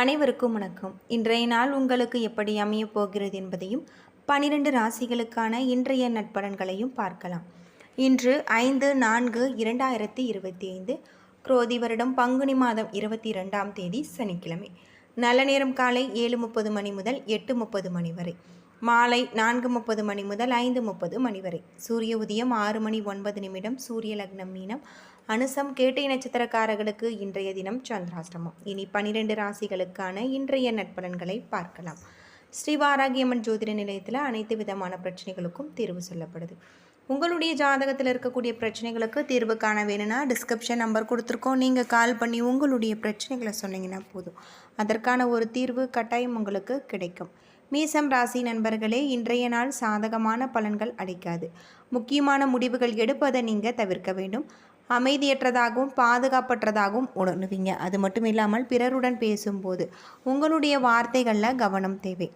அனைவருக்கும் வணக்கம். இன்றைய நாள் உங்களுக்கு எப்படி அமையப் போகிறது என்பதையும் பனிரெண்டு ராசிகளுக்கான இன்றைய நட்பலன்களையும் பார்க்கலாம். இன்று ஐந்து நான்கு இரண்டாயிரத்தி இருபத்தி ஐந்து குரோதி வருடம் பங்குனி மாதம் இருபத்தி இரண்டாம் தேதி சனிக்கிழமை. நல்ல நேரம் காலை ஏழு முப்பது மணி முதல் எட்டு முப்பது மணி வரை. மாலை நான்கு முப்பது மணி முதல் ஐந்து முப்பது மணி வரை. சூரிய உதயம் ஆறு மணி ஒன்பது நிமிடம் சூரிய லக்னம் மீனம் அனுசம் கேட்டை நட்சத்திரக்காரர்களுக்கு இன்றைய தினம் சந்திராஷ்டமம். இனி பனிரெண்டு ராசிகளுக்கான இன்றைய நட்பலன்களை பார்க்கலாம். ஸ்ரீ வாராகியம்மன் ஜோதிட நிலையத்தில் அனைத்து விதமான பிரச்சனைகளுக்கும் தீர்வு சொல்லப்படுது. உங்களுடைய ஜாதகத்தில் இருக்கக்கூடிய பிரச்சனைகளுக்கு தீர்வு காண வேணும்னா டிஸ்கிரிப்ஷன் நம்பர் கொடுத்துருக்கோம். நீங்கள் கால் பண்ணி உங்களுடைய பிரச்சனைகளை சொன்னீங்கன்னா போதும். அதற்கான ஒரு தீர்வு கட்டாயம் உங்களுக்கு கிடைக்கும். மீசம் ராசி நண்பர்களே இன்றைய நாள் சாதகமான பலன்கள் அளிக்காது. முக்கியமான முடிவுகள் எடுப்பதை நீங்கள் தவிர்க்க வேண்டும். அமைதியற்றதாகவும் பாதுகாப்பற்றதாகவும் உணர்வீங்க. அது மட்டும் இல்லாமல் பிறருடன் பேசும்போது உங்களுடைய வார்த்தைகளில் கவனம் தேவை.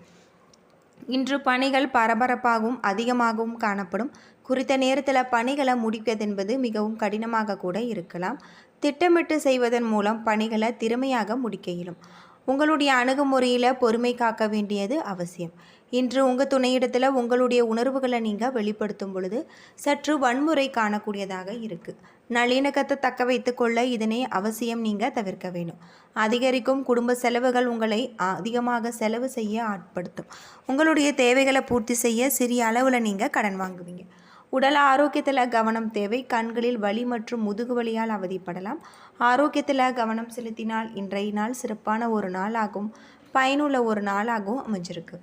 இன்று பணிகள் பரபரப்பாகவும் அதிகமாகவும் காணப்படும். குறித்த நேரத்தில் பணிகளை முடிப்பதென்பது மிகவும் கடினமாக கூட இருக்கலாம். திட்டமிட்டு செய்வதன் மூலம் பணிகளை திறமையாக முடிக்க இயலும். உங்களுடைய அணுகுமுறையில் பொறுமை காக்க வேண்டியது அவசியம். இன்று உங்கள் துணையிடத்தில் உங்களுடைய உணர்வுகளை நீங்கள் வெளிப்படுத்தும் பொழுது சற்று வன்முறை காணக்கூடியதாக இருக்குது நல்லிணக்கத்தை தக்க வைத்துக்கொள்ள இதனை அவசியம் நீங்கள் தவிர்க்க வேண்டும் அதிகரிக்கும் குடும்ப செலவுகள் உங்களை அதிகமாக செலவு செய்ய ஆட்படுத்தும். உங்களுடைய தேவைகளை பூர்த்தி செய்ய சிறிய அளவில் நீங்கள் கடன் வாங்குவீங்க. உடல் ஆரோக்கியத்தில் கவனம் தேவை. கண்களில் வலி மற்றும் முதுகு வலியால் அவதிப்படலாம். ஆரோக்கியத்தில் கவனம் செலுத்தினால் இன்றைய நாள் சிறப்பான ஒரு நாளாகும். பயனுள்ள ஒரு நாளாகவும் அமைஞ்சிருக்கு.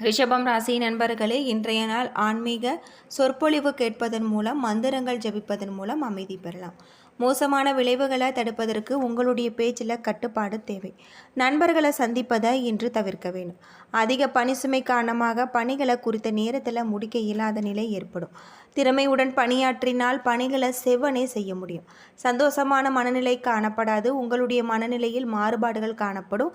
ரிஷபம் ராசி நண்பர்களே இன்றைய நாள் ஆன்மீக சொற்பொழிவு கேட்பதன் மூலம் மந்திரங்கள் ஜபிப்பதன் மூலம் அமைதி பெறலாம். மோசமான விளைவுகளை தடுப்பதற்கு உங்களுடைய பேச்சில் கட்டுப்பாடு தேவை. நண்பர்களை சந்திப்பதை இன்று தவிர்க்க வேண்டும். அதிக பணிசுமை காரணமாக பணிகளை குறித்த நேரத்தில் முடிக்க இயலாத நிலை ஏற்படும். திறமையுடன் பணியாற்றினால் பணிகளை செவ்வனே செய்ய முடியும். சந்தோஷமான மனநிலை காணப்படாது. உங்களுடைய மனநிலையில் மாறுபாடுகள் காணப்படும்.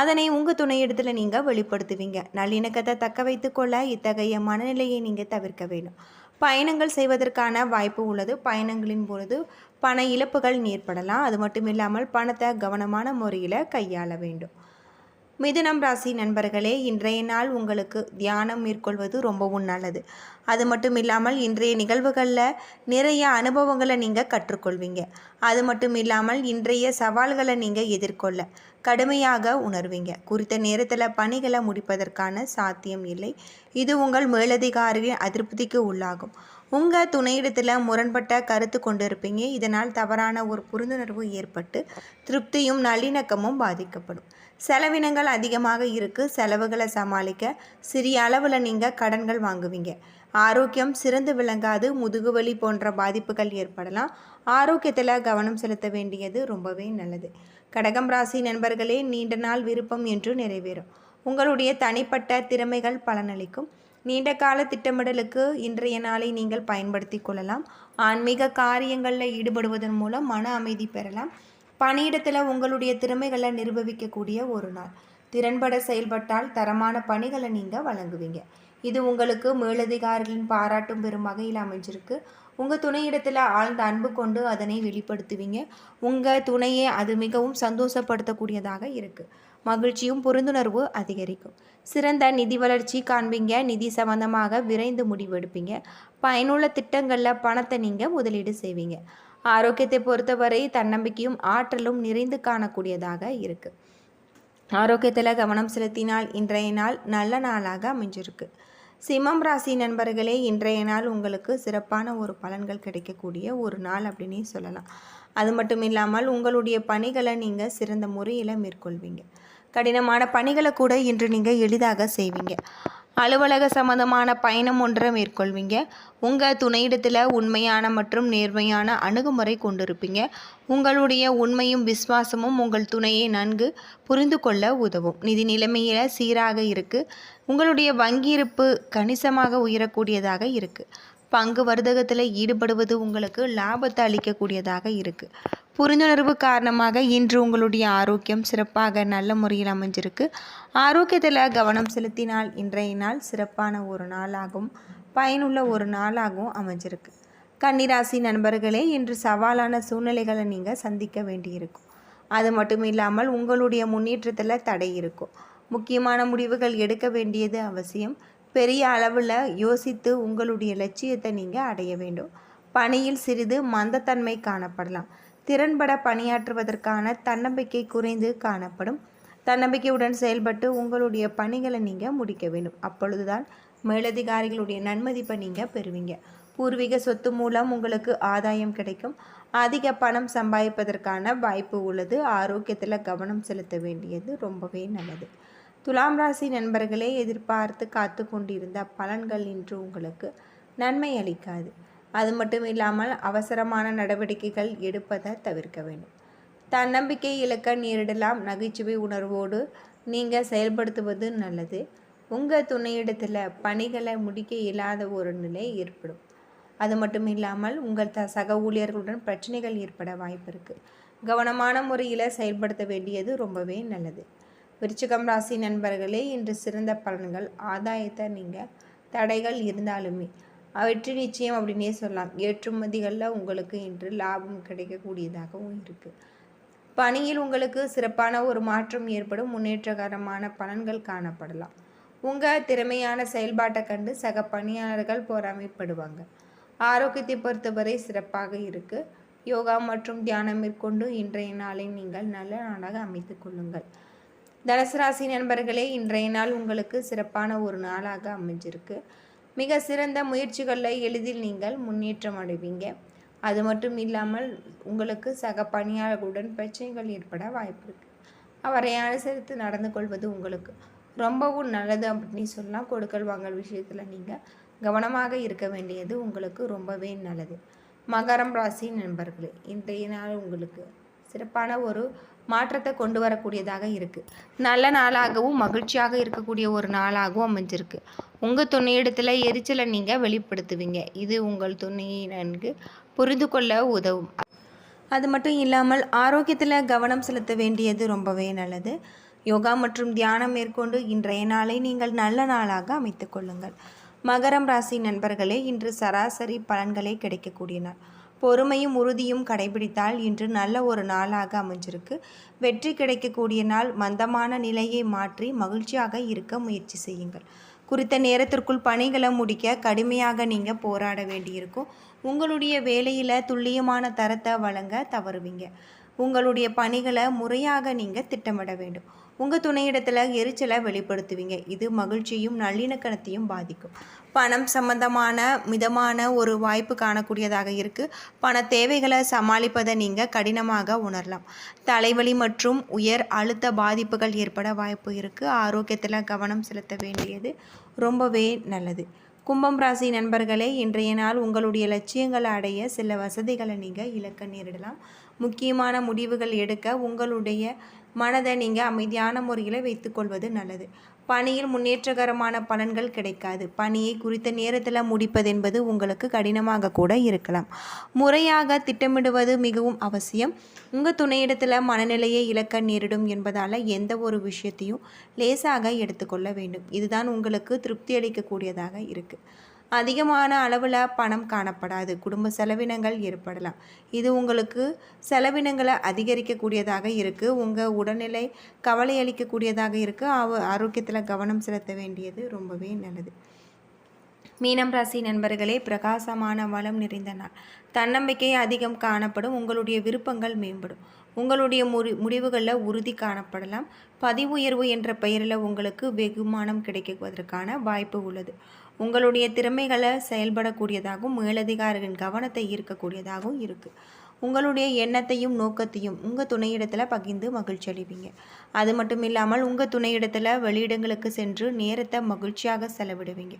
அதனை உங்கள் துணையிடத்தில் நீங்கள் வெளிப்படுத்துவீங்க. நல்லிணக்கத்தை தக்க வைத்துக்கொள்ள இத்தகைய மனநிலையை நீங்கள் தவிர்க்க வேண்டும். பயணங்கள் செய்வதற்கான வாய்ப்பு உள்ளது. பயணங்களின் பொழுது பண இழப்புகள் ஏற்படலாம் அது மட்டும் இல்லாமல் பணத்தை கவனமான முறையில் கையாள வேண்டும். மிதுனம் ராசி நண்பர்களே இன்றைய நாள் உங்களுக்கு தியானம் மேற்கொள்வது ரொம்பவும் நல்லது. அது மட்டும் இல்லாமல் இன்றைய நிகழ்வுகளில் நிறைய அனுபவங்களை நீங்கள் கற்றுக்கொள்வீங்க. அது மட்டும் இல்லாமல் இன்றைய சவால்களை நீங்கள் எதிர்கொள்ள கடுமையாக உணர்வீங்க. குறித்த நேரத்தில் பணிகளை முடிப்பதற்கான சாத்தியம் இல்லை. இது உங்கள் மேலதிகாரியின் அதிருப்திக்கு உள்ளாகும். உங்கள் துணையிடத்தில் முரண்பட்ட கருத்து கொண்டிருப்பீங்க. இதனால் தவறான ஒரு புரிந்துணர்வு ஏற்பட்டு திருப்தியும் நல்லிணக்கமும் பாதிக்கப்படும். செலவினங்கள் அதிகமாக இருக்குது செலவுகளை சமாளிக்க சிறிய அளவில் நீங்கள் கடன்கள் வாங்குவீங்க. ஆரோக்கியம் சிறந்து விளங்காது. முதுகுவலி போன்ற பாதிப்புகள் ஏற்படலாம். ஆரோக்கியத்தில் கவனம் செலுத்த வேண்டியது ரொம்பவே நல்லது. கடகம் ராசி நண்பர்களே நீண்ட நாள் விருப்பம் என்று நிறைவேறும். உங்களுடைய தனிப்பட்ட திறமைகள் பலனளிக்கும். நீண்ட கால திட்டமிடலுக்கு இன்றைய நாளை நீங்கள் பயன்படுத்தி கொள்ளலாம். ஆன்மீக காரியங்களில் ஈடுபடுவதன் மூலம் மன அமைதி பெறலாம். பணியிடத்தில் உங்களுடைய திறமைகளை நிரூபிக்கக்கூடிய ஒரு நாள். திறன்பட செயல்பட்டால் தரமான பணிகளை நீங்கள் வழங்குவீங்க. இது உங்களுக்கு மேலதிகாரிகளின் பாராட்டும் பெறும் வகையில் அமைஞ்சிருக்கு. உங்கள் துணையிடத்தில் ஆழ்ந்த அன்பு கொண்டு அதனை வெளிப்படுத்துவீங்க. உங்கள் துணையை அது மிகவும் சந்தோஷப்படுத்தக்கூடியதாக இருக்குது மகிழ்ச்சியும் புரிந்துணர்வு அதிகரிக்கும். சிறந்த நிதி வளர்ச்சி காண்பீங்க. நிதி சம்பந்தமாக விரைந்து முடிவெடுப்பீங்க. பயனுள்ள திட்டங்களில் பணத்தை நீங்கள் முதலீடு செய்வீங்க. ஆரோக்கியத்தை பொறுத்தவரை தன்னம்பிக்கையும் ஆற்றலும் நிறைந்து காணக்கூடியதாக இருக்குது ஆரோக்கியத்தில் கவனம் செலுத்தினால் இன்றைய நாள் நல்ல நாளாக அமைஞ்சிருக்கு. சிம்மம் ராசி நண்பர்களே இன்றைய நாள் உங்களுக்கு சிறப்பான ஒரு பலன்கள் கிடைக்கக்கூடிய ஒரு நாள் அப்படின்னே சொல்லலாம். அது மட்டும் இல்லாமல் உங்களுடைய பணிகளை நீங்கள் சிறந்த முறையில் மேற்கொள்வீங்க. கடினமான பணிகளை கூட இன்று நீங்கள் எளிதாக செய்வீங்க. அலுவலக சம்பந்தமான பயணம் ஒன்றை மேற்கொள்வீங்க. உங்கள் துணையிடத்தில் உண்மையான மற்றும் நேர்மையான அணுகுமுறை கொண்டிருப்பீங்க. உங்களுடைய உண்மையும் விசுவாசமும் உங்கள் துணையை நன்கு புரிந்து கொள்ள உதவும். நிதி நிலைமையில் சீராக இருக்குது உங்களுடைய வங்கியிருப்பு கணிசமாக உயரக்கூடியதாக இருக்குது பங்கு வர்த்தகத்தில் ஈடுபடுவது உங்களுக்கு லாபத்தை அளிக்கக்கூடியதாக இருக்குது புரிந்துணர்வு காரணமாக இன்று உங்களுடைய ஆரோக்கியம் சிறப்பாக நல்ல முறையில் அமைஞ்சிருக்கு. ஆரோக்கியத்தில் கவனம் செலுத்தினால் இன்றைய நாள் சிறப்பான ஒரு நாளாகவும் பயனுள்ள ஒரு நாளாகவும் அமைஞ்சிருக்கு. கன்னிராசி நண்பர்களே இன்று சவாலான சூழ்நிலைகளை நீங்கள் சந்திக்க வேண்டியிருக்கும். அது மட்டும் இல்லாமல் உங்களுடைய முன்னேற்றத்தில் தடை இருக்கும். முக்கியமான முடிவுகள் எடுக்க வேண்டியது அவசியம். பெரிய அளவில் யோசித்து உங்களுடைய லட்சியத்தை நீங்கள் அடைய வேண்டும். பணியில் சிறிது மந்தத்தன்மை காணப்படலாம். திறன்பட பணியாற்றுவதற்கான தன்னம்பிக்கை குறைந்து காணப்படும். தன்னம்பிக்கையுடன் செயல்பட்டு உங்களுடைய பணிகளை நீங்கள் முடிக்க வேண்டும். அப்பொழுதுதான் மேலதிகாரிகளுடைய நன்மதிப்பை நீங்கள் பெறுவீங்க. பூர்வீக சொத்து மூலம் உங்களுக்கு ஆதாயம் கிடைக்கும். அதிக பணம் சம்பாதிப்பதற்கான வாய்ப்பு உள்ளது. ஆரோக்கியத்தில் கவனம் செலுத்த வேண்டியது ரொம்பவே நல்லது. துலாம் ராசி நண்பர்களே எதிர்பார்த்து காத்து கொண்டிருந்த பலன்கள் இன்று உங்களுக்கு நன்மை அளிக்காது. அது மட்டும் இல்லாமல் அவசரமான நடவடிக்கைகள் எடுப்பதை தவிர்க்க வேண்டும். தன்னம்பிக்கை இழக்க நேரிடலாம். நகைச்சுவை உணர்வோடு நீங்கள் செயல்படுத்துவது நல்லது. உங்கள் துணையிடத்தில் பணிகளை முடிக்க இயலாத ஒரு நிலை ஏற்படும். அது மட்டும் இல்லாமல் உங்கள் த சக ஊழியர்களுடன் பிரச்சனைகள் ஏற்பட வாய்ப்பு இருக்குது கவனமான முறையில் செயல்படுத்த வேண்டியது ரொம்பவே நல்லது. விருச்சிகம் ராசி நண்பர்களே இன்று சிறந்த பலன்கள் ஆதாயத்தை நீங்கள் தடைகள் இருந்தாலுமே வெற்றி நிச்சயம் அப்படின்னே சொல்லலாம். ஏற்றுமதிகளில் உங்களுக்கு இன்று லாபம் கிடைக்கக்கூடியதாகவும் இருக்குது பணியில் உங்களுக்கு சிறப்பான ஒரு மாற்றம் ஏற்படும். முன்னேற்றகரமான பலன்கள் காணப்படலாம். உங்கள் திறமையான செயல்பாட்டை கண்டு சக பணியாளர்கள் பொறாமைப்படுவாங்க. ஆரோக்கியத்தை பொறுத்தவரை சிறப்பாக இருக்குது யோகா மற்றும் தியானம் மேற்கொண்டு இன்றைய நாளை நீங்கள் நல்ல நாளாக அமைத்து கொள்ளுங்கள். தனுசு ராசி நண்பர்களே இன்றைய நாள் உங்களுக்கு சிறப்பான ஒரு நாளாக அமைஞ்சிருக்கு. மிக சிறந்த முயற்சிகளில் எளிதில் நீங்கள் முன்னேற்றம் அடைவீங்க. அது மட்டும் இல்லாமல் உங்களுக்கு சக பணியாளர்களுடன் பிரச்சனைகள் ஏற்பட வாய்ப்பு இருக்குது அவரை அனுசரித்து நடந்து கொள்வது உங்களுக்கு ரொம்பவும் நல்லது அப்படின்னு சொல்லலாம் கொடுக்கல் வாங்கல் விஷயத்தில் நீங்கள் கவனமாக இருக்க வேண்டியது உங்களுக்கு ரொம்பவே நல்லது. மகரம் ராசி நண்பர்களே இன்றைய நாள் உங்களுக்கு சிறப்பான ஒரு மாற்றத்தை கொண்டு வரக்கூடியதாக இருக்குது நல்ல நாளாகவும் மகிழ்ச்சியாக இருக்கக்கூடிய ஒரு நாளாகவும் அமைஞ்சிருக்கு. உங்கள் துணையிடத்தில் எரிச்சலை நீங்கள் வெளிப்படுத்துவீங்க. இது உங்கள் துணையை நன்கு புரிந்து கொள்ள உதவும். அது மட்டும் இல்லாமல் ஆரோக்கியத்தில் கவனம் செலுத்த வேண்டியது ரொம்பவே நல்லது. யோகா மற்றும் தியானம் மேற்கொண்டு இன்றைய நாளை நீங்கள் நல்ல நாளாக அமைத்து கொள்ளுங்கள். மகரம் ராசி நண்பர்களே இன்று சராசரி பலன்களே கிடைக்கக்கூடிய நாள் பொறுமையும் உறுதியும் கடைபிடித்தால் இன்று நல்ல ஒரு நாளாக அமைஞ்சிருக்கு. வெற்றி கிடைக்கக்கூடிய நாள் மந்தமான நிலையை மாற்றி மகிழ்ச்சியாக இருக்க முயற்சி செய்யுங்கள். குறித்த நேரத்திற்குள் பணிகளை முடிக்க கடுமையாக நீங்கள் போராட வேண்டியிருக்கும். உங்களுடைய வேலையில் துல்லியமான தரத்தை வழங்க தவறுவீங்க. உங்களுடைய பணிகளை முறையாக நீங்கள் திட்டமிட வேண்டும். உங்கள் துணையிடத்தில் எரிச்சலை வெளிப்படுத்துவீங்க. இது மகிழ்ச்சியும் நல்லிணக்கணத்தையும் பாதிக்கும். பணம் சம்பந்தமான மிதமான ஒரு வாய்ப்பு காணக்கூடியதாக இருக்குது பண தேவைகளை சமாளிப்பதை நீங்கள் கடினமாக உணரலாம். தலைவலி மற்றும் உயர் அழுத்த பாதிப்புகள் ஏற்பட வாய்ப்பு இருக்குது ஆரோக்கியத்தில் கவனம் செலுத்த வேண்டியது ரொம்பவே நல்லது. கும்பம் ராசி நண்பர்களே இன்றைய நாள் உங்களுடைய லட்சியங்களை அடைய சில வசதிகளை நீங்கள் இழக்க நேரிடலாம். முக்கியமான முடிவுகள் எடுக்க உங்களுடைய மனதை நீங்கள் அமைதியான முறையில் வைத்துக்கொள்வது நல்லது. பணியில் முன்னேற்றகரமான பலன்கள் கிடைக்காது. பணியை குறித்த நேரத்தில் முடிப்பதென்பது உங்களுக்கு கடினமாக கூட இருக்கலாம். முறையாக திட்டமிடுவது மிகவும் அவசியம். உங்கள் துணையிடத்தில் மனநிலையை இழக்க நேரிடும் என்பதால் எந்த ஒரு விஷயத்தையும் லேசாக எடுத்துக்கொள்ள வேண்டும். இதுதான் உங்களுக்கு திருப்தி அளிக்கக்கூடியதாக இருக்குது அதிகமான அளவில் பணம் காணப்படாது. குடும்ப செலவினங்கள் ஏற்படலாம். இது உங்களுக்கு செலவினங்களை அதிகரிக்கக்கூடியதாக இருக்குது உங்கள் உடல்நிலை கவலை அளிக்கக்கூடியதாக இருக்குது அவ ஆரோக்கியத்தில் கவனம் செலுத்த வேண்டியது ரொம்பவே நல்லது. மீனம் ராசி நண்பர்களே பிரகாசமான வளம் நிறைந்த நாள். தன்னம்பிக்கை அதிகம் காணப்படும். உங்களுடைய விருப்பங்கள் மேம்படும். உங்களுடைய முடி முடிவுகளில் உறுதி காணப்படலாம். பதிவு உயர்வு என்ற பெயரில் உங்களுக்கு வெகுமானம் கிடைக்குவதற்கான வாய்ப்பு உள்ளது. உங்களுடைய திறமைகளை செயல்படக்கூடியதாகவும் மேலதிகாரிகளின் கவனத்தை ஈர்க்கக்கூடியதாகவும் இருக்குது உங்களுடைய எண்ணத்தையும் நோக்கத்தையும் உங்கள் துணையிடத்தில் பகிர்ந்து மகிழ்ச்சி அடைவீங்க அது மட்டும் இல்லாமல் உங்கள் துணையிடத்தில் வெளியிடங்களுக்கு சென்று நேரத்தை மகிழ்ச்சியாக செலவிடுவீங்க.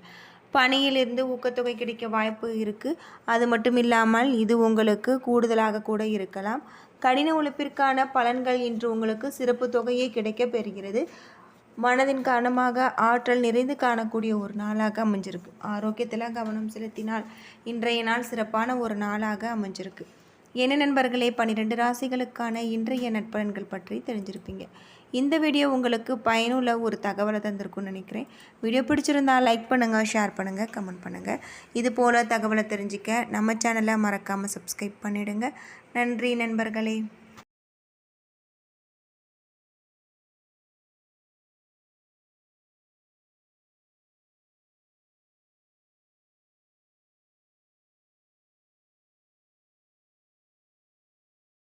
பணியிலிருந்து ஊக்கத்தொகை கிடைக்க வாய்ப்பு இருக்குது அது மட்டும் இல்லாமல் இது உங்களுக்கு கூடுதலாக கூட இருக்கலாம். கடின உழைப்பிற்கான பலன்கள் இன்று உங்களுக்கு சிறப்பு தொகையை கிடைக்க பெறுகிறது. மனதின் காரணமாக ஆற்றல் நிறைந்து காணக்கூடிய ஒரு நாளாக அமைஞ்சிருக்கு. ஆரோக்கியத்தில் கவனம் செலுத்தினால் இன்றைய நாள் சிறப்பான ஒரு நாளாக அமைஞ்சிருக்கு. என்ன நண்பர்களே பன்னிரெண்டு ராசிகளுக்கான இன்றைய நட்பலன்கள் பற்றி தெரிஞ்சிருப்பீங்க. இந்த வீடியோ உங்களுக்கு பயனுள்ள ஒரு தகவலை தந்திருக்கும்னு நினைக்கிறேன். வீடியோ பிடிச்சிருந்தால் லைக் பண்ணுங்கள் ஷேர் பண்ணுங்கள் கமெண்ட் பண்ணுங்கள் இது போல் தகவலை தெரிஞ்சிக்க நம்ம சேனலை மறக்காமல் சப்ஸ்கிரைப் பண்ணிவிடுங்க நன்றி நண்பர்களே.